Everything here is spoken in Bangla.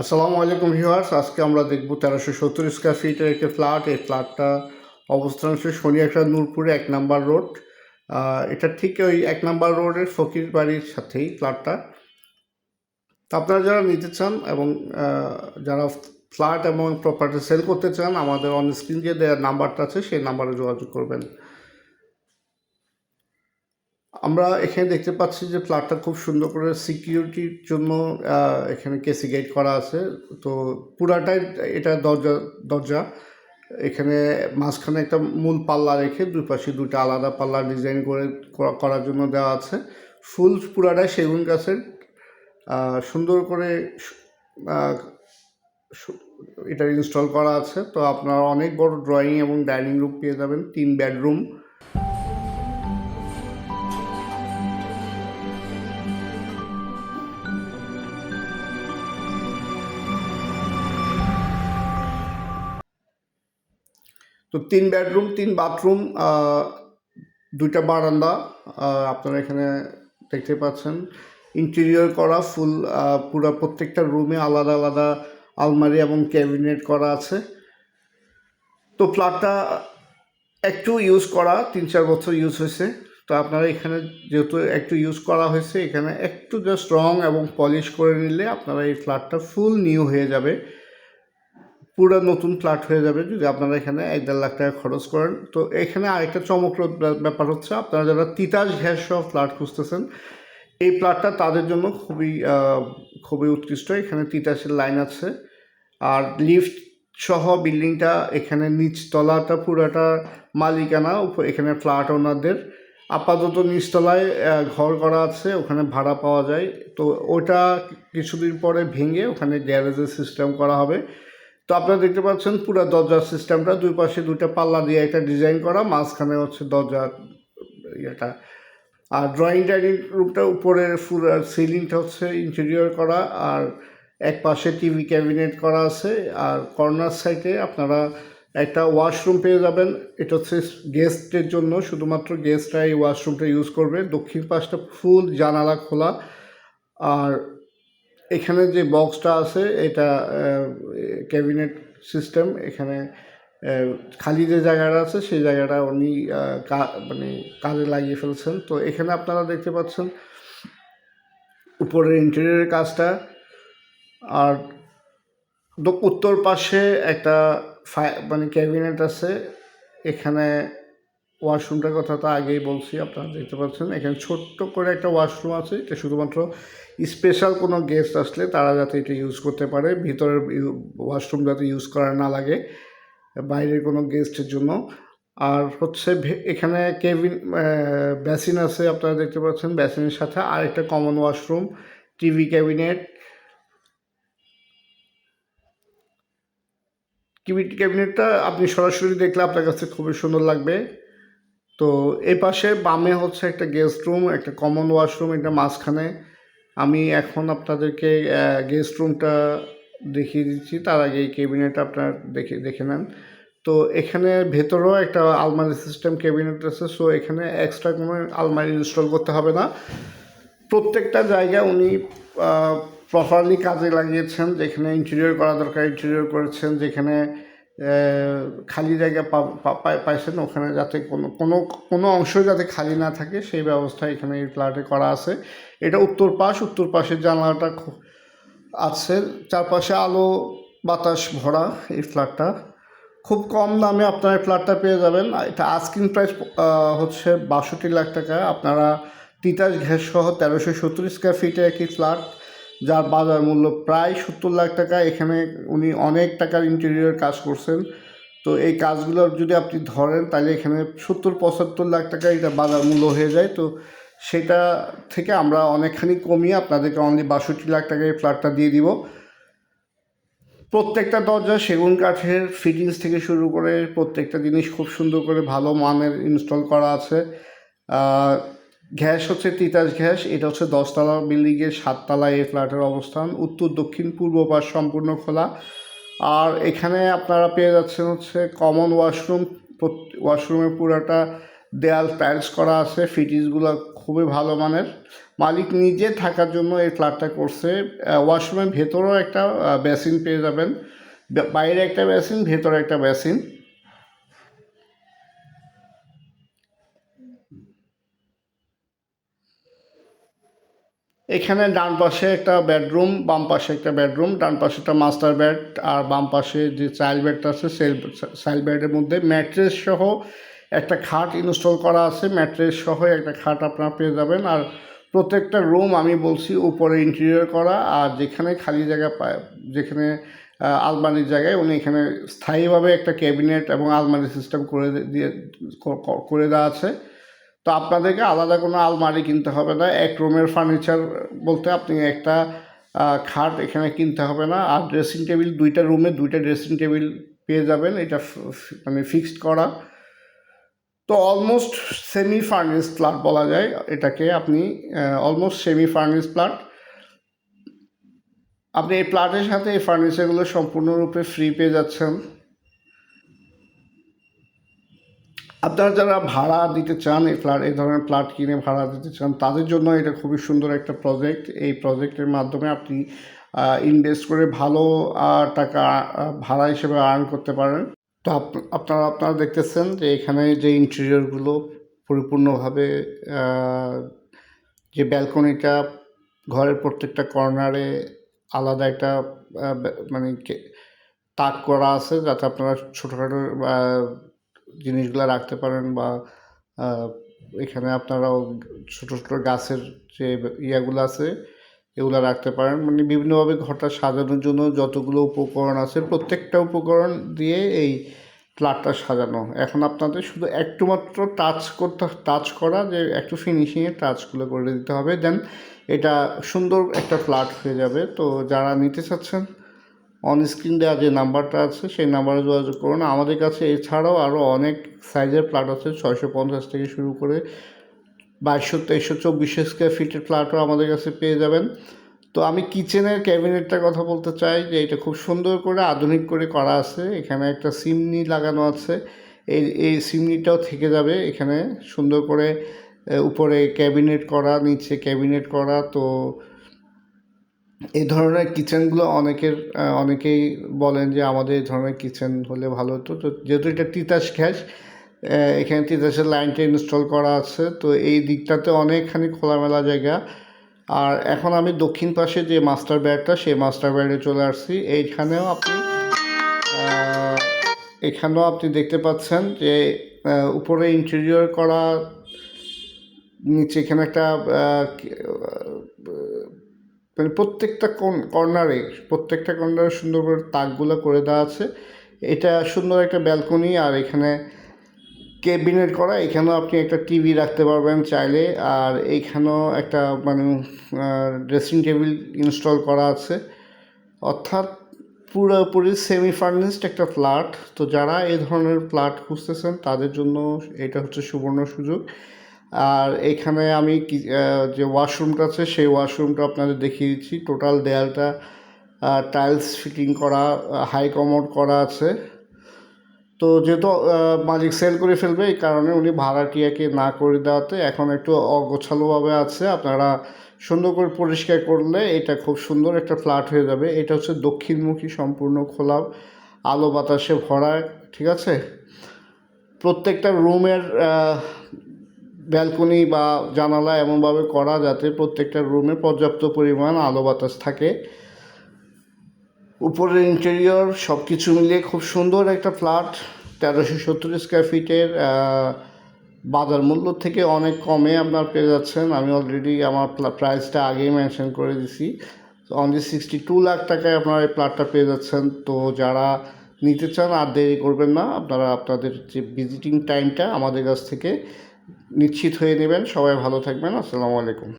আসসালামু আলাইকুম ভিউয়ার্স, আজকে আমরা দেখব তেরোশো সত্তর স্কোয়ার ফিটের একটি ফ্ল্যাট এই ফ্ল্যাটটা অবস্থান হচ্ছে শনি একটা নূরপুরে এক নাম্বার রোড এটা ঠিক ওই এক নাম্বার রোডের ফকির বাড়ির সাথেই ফ্ল্যাটটা তো আপনারা যারা নিতে চান এবং যারা ফ্ল্যাট এবং প্রপার্টি সেল করতে চান, আমাদের অন স্ক্রিন যে দেওয়ার নাম্বারটা আছে, সেই নাম্বারে যোগাযোগ করবেন। আমরা এখানে দেখতে পাচ্ছি যে ফ্ল্যাটটা খুব সুন্দর করে সিকিউরিটির জন্য এখানে কেসি গেট করা আছে। তো পুরাটাই এটা দরজা দরজা। এখানে মাঝখানে একটা মূল পাল্লা রেখে দুই পাশে দুটো আলাদা পাল্লা ডিজাইন করে করা- করার জন্য দেওয়া আছে। ফুল পুরাটাই সেগুন গাছের। সুন্দর করে এটা ইনস্টল করা আছে। তো আপনারা অনেক বড় ড্রয়িং এবং ডাইনিং রুম পেয়ে যাবেন। তিন বেডরুম তো তিন বেডরুম তিন বাথরুম দুইটা বারান্দা আপনারা এখানে দেখতে পাচ্ছেন। ইন্টেরিয়র করা ফুল পুরো প্রত্যেকটা রুমে আলাদা আলাদা আলমারি এবং ক্যাবিনেট করা আছে। তো ফ্ল্যাটটা একটু ইউজ করা, তিন চার বছর ইউজ হয়েছে। তো আপনারা এখানে যেহেতু একটু ইউজ করা হয়েছে, এখানে একটু জাস্ট রং এবং পলিশ করে নিলে আপনারা এই ফ্ল্যাটটা ফুল নিউ হয়ে যাবে। পুরো নতুন ফ্ল্যাট হয়ে যাবে যদি আপনারা এখানে এক দেড় লাখ টাকা খরচ করেন। তো এখানে আরেকটা চমকপ্রদ ব্যা- ব্যাপার হচ্ছে আপনারা যারা তিতাস গ্যাস সহ ফ্ল্যাট খুঁজতেছেন, এই ফ্ল্যাটটা তাদের জন্য খুবই খুবই উৎকৃষ্ট। এখানে তিতাসের লাইন আছে। আর লিফট সহ বিল্ডিংটা এখানে নিচতলাটা পুরাটা মালিকানা এখানে ফ্ল্যাট ওনারদের। আপাতত নিচতলায় ঘর করা আছে, ওখানে ভাড়া পাওয়া যায়। তো ওটা কিছুদিন পরে ভেঙে ওখানে গ্যারেজের সিস্টেম করা হবে। তো আপনারা দেখতে পাচ্ছেন পুরো দরজার সিস্টেমটা, দুই পাশে দুইটা পাল্লা দিয়ে একটা ডিজাইন করা, মাঝখানে হচ্ছে দরজা, ইয়েটা। আর ড্রয়িং ডাইনিং রুমটা উপরে ফুল সিলিংটা হচ্ছে ইন্টেরিয়র করা, আর এক পাশে টিভি ক্যাবিনেট করা আছে, আর কর্নার সাইডে আপনারা একটা ওয়াশরুম পেয়ে যাবেন। এটা হচ্ছে গেস্টের জন্য, শুধুমাত্র গেস্টরা এই ওয়াশরুমটা ইউজ করবে। দক্ষিণ পাশটা ফুল জানালা খোলা, আর এখানে যে বক্সটা আছে, এটা ক্যাবিনেট সিস্টেম, এখানে খালি যে জায়গাটা আছে, সেই জায়গাটা উনি মানে কাজে লাগিয়ে ফেলছেন। তো এখানে আপনারা দেখতে পাচ্ছেন, উপরের ইন্টেরিয়রের কাজটা, আর উত্তর পাশে একটা মানে ক্যাবিনেট আছে, এখানে ওয়াশরুমটার কথা তো আগেই বলছি, আপনারা দেখতে পাচ্ছেন। এখানে ছোট্ট করে একটা ওয়াশরুম আছে, এটা শুধুমাত্র স্পেশাল কোনো গেস্ট আসলে তারা যাতে এটা ইউজ করতে পারে, ভিতরের ওয়াশরুম যাতে ইউজ করা না লাগে, বাইরের কোনো গেস্টের জন্য। আর হচ্ছে এখানে কেবিন বেসিন আছে, আপনারা দেখতে পাচ্ছেন, বেসিনের সাথে আরেকটা common washroom, TV cabinet. TV ক্যাবিনেটটা আপনি সরাসরি দেখলে আপনার কাছে খুবই সুন্দর লাগবে। তো এই পাশে বামে হচ্ছে একটা গেস্ট রুম একটা কমন ওয়াশরুম এটা মাঝখানে। আমি এখন আপনাদেরকে গেস্ট রুমটা দেখিয়ে দিচ্ছি, তার আগে এই ক্যাবিনেট আপনার দেখে দেখে নেন। তো এখানে ভেতরেও একটা আলমারি সিস্টেম ক্যাবিনেট আছে সো এখানে এক্সট্রা কোনো আলমারি ইনস্টল করতে হবে না। প্রত্যেকটা জায়গায় উনি প্রপারলি কাজে লাগিয়েছেন, যেখানে ইন্টেরিয়র করা দরকার ইন্টেরিয়র করেছেন, যেখানে খালি জায়গা পাইছেন ওখানে যাতে কোনো কোনো কোনো অংশ যাতে খালি না থাকে, সেই ব্যবস্থা এখানে এই ফ্ল্যাটে করা আছে। এটা উত্তর পাশ, উত্তর পাশের জানালাটা আছে, চারপাশে আলো, বাতাস ভরা এই ফ্ল্যাটটা। খুব কম দামে আপনারা ফ্ল্যাটটা পেয়ে যাবেন। এটা আস্কিং প্রাইস হচ্ছে বাষট্টি লাখ টাকা। আপনারা তিতাস গ্যাস সহ তেরোশো সত্তর স্কোয়ার ফিটে একটি ফ্ল্যাট। যার বাজার মূল্য প্রায় সত্তর লাখ টাকা, এখানে উনি অনেক টাকার ইন্টেরিয়র কাজ করছেন। তো এই কাজগুলো যদি আপনি ধরেন, তাহলে এখানে সত্তর, পঁচাত্তর লাখ টাকা এটা বাজার মূল্য হয়ে যায়। তো সেটা থেকে আমরা অনেকখানি কমিয়ে আপনাদেরকে অনলি বাষট্টি লাখ টাকায় এই ফ্ল্যাটটা দিয়ে দিব। প্রত্যেকটা দরজা সেগুন কাঠের ফিটিংস থেকে শুরু করে প্রত্যেকটা জিনিস খুব সুন্দর করে ভালো মানের ইনস্টল করা আছে। গ্যাস হচ্ছে তিতাস গ্যাস এটা হচ্ছে দশতলা বিল্ডিংয়ের সাততলায় এই ফ্ল্যাটের অবস্থান। উত্তর, দক্ষিণ, পূর্ব পাশ সম্পূর্ণ খোলা। আর এখানে আপনারা পেয়ে যাচ্ছেন হচ্ছে কমন ওয়াশরুম ওয়াশরুমের পুরাটা দেয়াল টাইলস করা আছে। ফিটিংসগুলো খুবই ভালো মানের। মালিক নিজে থাকার জন্য এই ফ্ল্যাটটা করছে। ওয়াশরুমের ভেতরেও একটা বেসিন পেয়ে যাবেন। বাইরে একটা বেসিন ভেতরে একটা বেসিন এখানে ডান পাশে একটা বেডরুম, বাম পাশে একটা বেডরুম, ডান পাশে একটা মাস্টার বেড, আর বাম পাশে যে চাইল্ড বেডটা আছে, সেল চাইল্ড বেডের মধ্যে ম্যাট্রেস সহ একটা খাট ইনস্টল করা আছে। ম্যাট্রেস সহ একটা খাট আপনারা পেয়ে যাবেন। আর প্রত্যেকটা রুম আমি বলছি উপরে ইন্টেরিয়র করা, আর যেখানে খালি জায়গা পায় যেখানে আলমারির জায়গায় উনি এখানে স্থায়ীভাবে একটা ক্যাবিনেট এবং আলমারি সিস্টেম করে দিয়ে করে দেওয়া আছে। তো আপনাদেরকে আলাদা কোনো আলমারি কিনতে হবে না, এক রুমের ফার্নিচার বলতে আপনি একটা খাট এখানে কিনতে হবে না, আর ড্রেসিং টেবিল দুইটা রুমে দুইটা ড্রেসিং টেবিল পেয়ে যাবেন, এটা মানে ফিক্সড করা। তো অলমোস্ট সেমি ফার্নিশ ফ্ল্যাট বলা যায়, এটাকে আপনি অলমোস্ট সেমি ফার্নিশ ফ্ল্যাট আপনি এই ফ্ল্যাটের সাথে এই ফার্নিচারগুলো সম্পূর্ণরূপে ফ্রি পেয়ে যাচ্ছেন। আপনারা যারা ভাড়া দিতে চান, এই ফ্ল্যাট এই ধরনের ফ্ল্যাট কিনে ভাড়া দিতে চান, তাদের জন্য এটা খুবই সুন্দর একটা প্রজেক্ট এই প্রজেক্টের মাধ্যমে আপনি ইনভেস্ট করে ভালো টাকা ভাড়া হিসেবে আর্ন করতে পারেন। তো আপনারা আপনারা দেখতেছেন যে এখানে যে ইন্টেরিয়রগুলো পরিপূর্ণভাবে যে ব্যালকনিটা ঘরের প্রত্যেকটা কর্নারে আলাদা একটা মানে তাক করা আছে, যাতে আপনারা ছোটোখাটো জিনিসগুলো রাখতে পারেন বা এখানে আপনারাও ছোটো ছোটো গাছের যে ইয়াগুলো আছে, এগুলো রাখতে পারেন। মানে বিভিন্নভাবে ঘরটা সাজানোর জন্য যতগুলো উপকরণ আছে, প্রত্যেকটা উপকরণ দিয়ে এই ফ্ল্যাটটা সাজানো। এখন আপনাদের শুধু একটু মাত্র টাচ করতে টাচ করা, যে একটু ফিনিশিংয়ে টাচগুলো করে দিতে হবে। দেন এটা সুন্দর একটা ফ্ল্যাট হয়ে যাবে। তো যারা নিতে চাচ্ছেন অন স্ক্রিন দেওয়া যে নাম্বারটা আছে, সেই নাম্বারে যোগাযোগ করুন। আমাদের কাছে এছাড়াও আরও অনেক সাইজের ফ্ল্যাট আছে, ছয়শো পঞ্চাশ থেকে শুরু করে বাইশশো, তেইশশো, চব্বিশশো স্কোয়ার ফিটের ফ্ল্যাটও আমাদের কাছে পেয়ে যাবেন। তো আমি কিচেনের ক্যাবিনেটটার কথা বলতে চাই, যে এটা খুব সুন্দর করে আধুনিক করে করা আছে। এখানে একটা সিমনি লাগানো আছে। এই এই সিমনিটাও থেকে যাবে এখানে। সুন্দর করে উপরে ক্যাবিনেট করা, নিচে ক্যাবিনেট করা। তো এই ধরনের কিচেনগুলো অনেকের অনেকেই বলেন যে আমাদের এই ধরনের কিচেন হলে ভালো হতো। তো যেহেতু এটা তিতাস গ্যাস এখানে তিতাসের লাইনটা ইনস্টল করা আছে। তো এই দিকটাতে অনেকখানি খোলামেলা জায়গা। আর এখন আমি দক্ষিণ পাশে যে মাস্টার বেডটা, সেই মাস্টার বেডে চলে আসছি। এইখানেও আপনি এখানেও আপনি দেখতে পাচ্ছেন যে উপরে ইন্টেরিয়র করা, নিচে এখানে একটা মানে প্রত্যেকটা কর্নারে প্রত্যেকটা কর্নারে সুন্দর করে তাকগুলো করে দেওয়া আছে। এটা সুন্দর একটা ব্যালকনি আর এখানে ক্যাবিনেট করা। এখানেও আপনি একটা টিভি রাখতে পারবেন চাইলে। আর এইখানেও একটা মানে ড্রেসিং টেবিল ইনস্টল করা আছে। অর্থাৎ পুরোপুরি সেমি ফার্নিশড একটা ফ্ল্যাট তো যারা এই ধরনের ফ্ল্যাট খুঁজতেছেন, তাদের জন্য এটা হচ্ছে সুবর্ণ সুযোগ। আর এখানে আমি যে ওয়াশরুমটা আছে, সেই ওয়াশরুমটা আপনাদের দেখিয়ে দিচ্ছি। টোটাল দেয়ালটা টাইলস ফিটিং করা হাই কমোড করা আছে। তো যেহেতু মালিক সেল করে ফেলবে, এই কারণে উনি ভাড়াটিয়াকে না করে দেওয়াতে এখন একটু অগোছালোভাবে আছে। আপনারা সুন্দর করে পরিষ্কার করলে এটা খুব সুন্দর একটা ফ্ল্যাট হয়ে যাবে। এটা হচ্ছে দক্ষিণমুখী সম্পূর্ণ খোলা, আলো বাতাসে ভরা, ঠিক আছে? প্রত্যেকটা রুমের ব্যালকনি বা জানালা এমনভাবে করা যাতে প্রত্যেকটা রুমে পর্যাপ্ত পরিমাণ আলো বাতাস থাকে। উপরের ইন্টেরিয়র সব কিছু মিলিয়ে খুব সুন্দর একটা ফ্ল্যাট তেরোশো সত্তর স্কোয়ার ফিটের বাজার মূল্য থেকে অনেক কমে আপনার পেয়ে যাচ্ছেন। আমি অলরেডি আমার প্রাইসটা আগেই মেনশন করে দিছি। অনলি সিক্সটি টু লাখ টাকায় আপনারা এই ফ্ল্যাটটা পেয়ে যাচ্ছেন। তো, যারা নিতে চান আর দেরি করবেন না, আপনারা আপনাদের যে ভিজিটিং টাইমটা আমাদের কাছ থেকে নিশ্চিত হয়ে নেবেন। সবাই ভালো থাকবেন। আসসালামু আলাইকুম।